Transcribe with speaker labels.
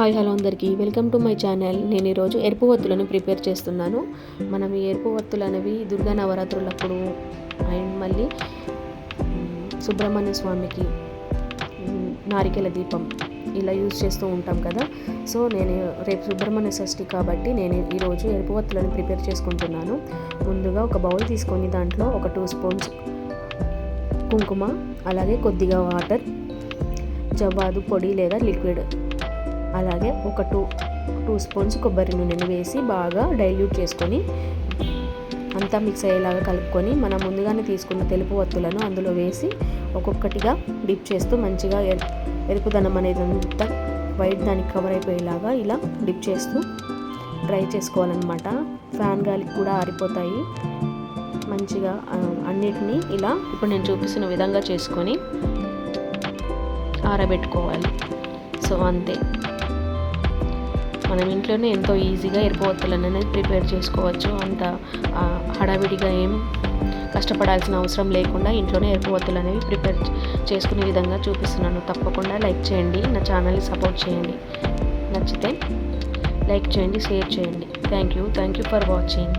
Speaker 1: Hi hello అందరికీ. Welcome to my channel. నేను ఈరోజు ఎరుపు వత్తులను ప్రిపేర్ చేస్తున్నాను. మనం ఈ ఎరుపు వత్తులు అనేవి దుర్గా నవరాత్రులప్పుడు అండ్ మళ్ళీ సుబ్రహ్మణ్య స్వామికి నారికెల దీపం ఇలా యూజ్ చేస్తూ ఉంటాం కదా. సో నేను రేపు సుబ్రహ్మణ్య షష్ఠి కాబట్టి నేను ఈరోజు ఎరుపు వత్తులను ప్రిపేర్ చేసుకుంటున్నాను. ముందుగా ఒక బౌల్ తీసుకొని దాంట్లో ఒక టూ స్పూన్స్ కుంకుమ అలాగే కొద్దిగా వాటర్ జవ్వాదు పొడి లేదా లిక్విడ్ అలాగే ఒక టూ టూ స్పూన్స్ కొబ్బరి నూనెను వేసి బాగా డైల్యూట్ చేసుకొని అంతా మిక్స్ అయ్యేలాగా కలుపుకొని మనం ముందుగానే తీసుకున్న తెలుపు వత్తులను అందులో వేసి ఒక్కొక్కటిగా డిప్ చేస్తూ మంచిగా ఎరు ఎరుపుదనం అనేది అంతా వైట్ దానికి కవర్ అయిపోయేలాగా ఇలా డిప్ చేస్తూ డ్రై చేసుకోవాలన్నమాట. ఫ్యాన్ గాలికి కూడా ఆరిపోతాయి. మంచిగా అన్నిటినీ ఇలా ఇప్పుడు నేను చూపిస్తున్న విధంగా చేసుకొని ఆరబెట్టుకోవాలి. సో అంతే. మనం ఇంట్లోనే ఎంతో ఈజీగా ఎరుపువత్తులను అనేది ప్రిపేర్ చేసుకోవచ్చు. అంత హడావిడిగా ఏం కష్టపడాల్సిన అవసరం లేకుండా ఇంట్లోనే ఎరుపువత్తులు అనేవి ప్రిపేర్ చేసుకునే విధంగా చూపిస్తున్నాను. తప్పకుండా లైక్ చేయండి నా ఛానల్ని సపోర్ట్ చేయండి. నచ్చితే లైక్ చేయండి షేర్ చేయండి. Thank you. Thank you for watching.